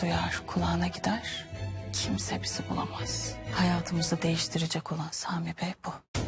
duyar, kulağına gider. Kimse bizi bulamaz. Hayatımızı değiştirecek olan Sami Bey bu.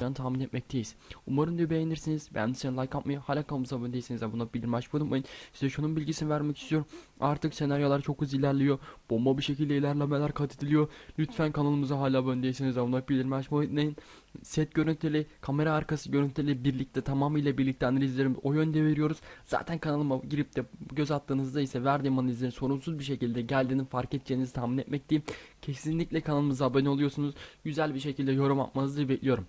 Ben tahmin etmekteyiz. Umarım videoyu beğenirsiniz. Beğendiyseniz like atmayı, hala kanalımıza abone değilseniz abone olup bildirim açmayı unutmayın. Size şunun bilgisini vermek istiyorum. Artık senaryolar çok hızlı ilerliyor. Bomba bir şekilde ilerlemeler kat ediliyor. Lütfen kanalımıza hala abone değilseniz abone olup bildirim açmayı unutmayın. Set görüntüleri, kamera arkası görüntüleri birlikte tamamıyla birlikte analizlerimi o yönde veriyoruz. Zaten kanalıma girip de göz attığınızda ise verdiğim analizlerin sorunsuz bir şekilde geldiğini fark edeceğinizi tahmin etmekteyim. Kesinlikle kanalımıza abone oluyorsunuz. Güzel bir şekilde yorum atmanızı bekliyorum.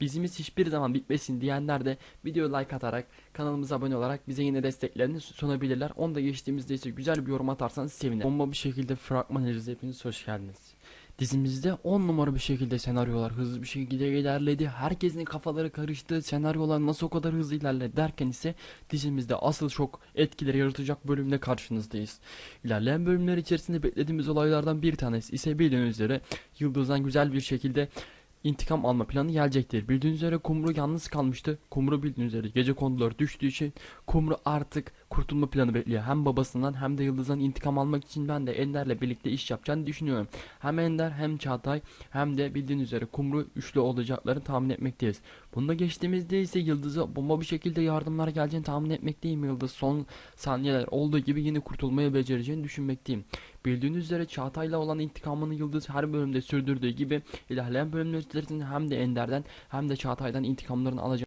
Bizimiz hiçbir zaman bitmesin diyenler de video like atarak kanalımıza abone olarak bize yine desteklerini sunabilirler. Onu da geçtiğimizde ise güzel bir yorum atarsanız sevinirim. Bomba bir şekilde fragman analizi hepiniz hoş geldiniz. Dizimizde 10 numara bir şekilde senaryolar hızlı bir şekilde ilerledi. Herkesin kafaları karıştı. Senaryolar nasıl o kadar hızlı ilerledi derken ise dizimizde asıl çok etkileri yaratacak bölümde karşınızdayız. İlerleyen bölümler içerisinde beklediğimiz olaylardan bir tanesi ise bildiğiniz üzere Yıldız'dan güzel bir şekilde intikam alma planı gelecektir. Bildiğiniz üzere Kumru yalnız kalmıştı. Kumru bildiğiniz üzere gece konduları düştüğü için Kumru artık kurtulma planı bekliyor. Hem babasından hem de Yıldız'dan intikam almak için ben de Ender'le birlikte iş yapacağını düşünüyorum. Hem Ender hem Çağatay hem de bildiğiniz üzere Kumru üçlü olacaklarını tahmin etmekteyiz. Bunda geçtiğimizde ise Yıldız'a bomba bir şekilde yardımlar geleceğini tahmin etmekteyim. Yıldız son saniyeler olduğu gibi yine kurtulmaya becereceğini düşünmekteyim. Bildiğiniz üzere Çağatay'la olan intikamını Yıldız her bölümde sürdürdüğü gibi ilerleyen bölümler içerisinde hem de Ender'den hem de Çağatay'dan intikamlarını alacak.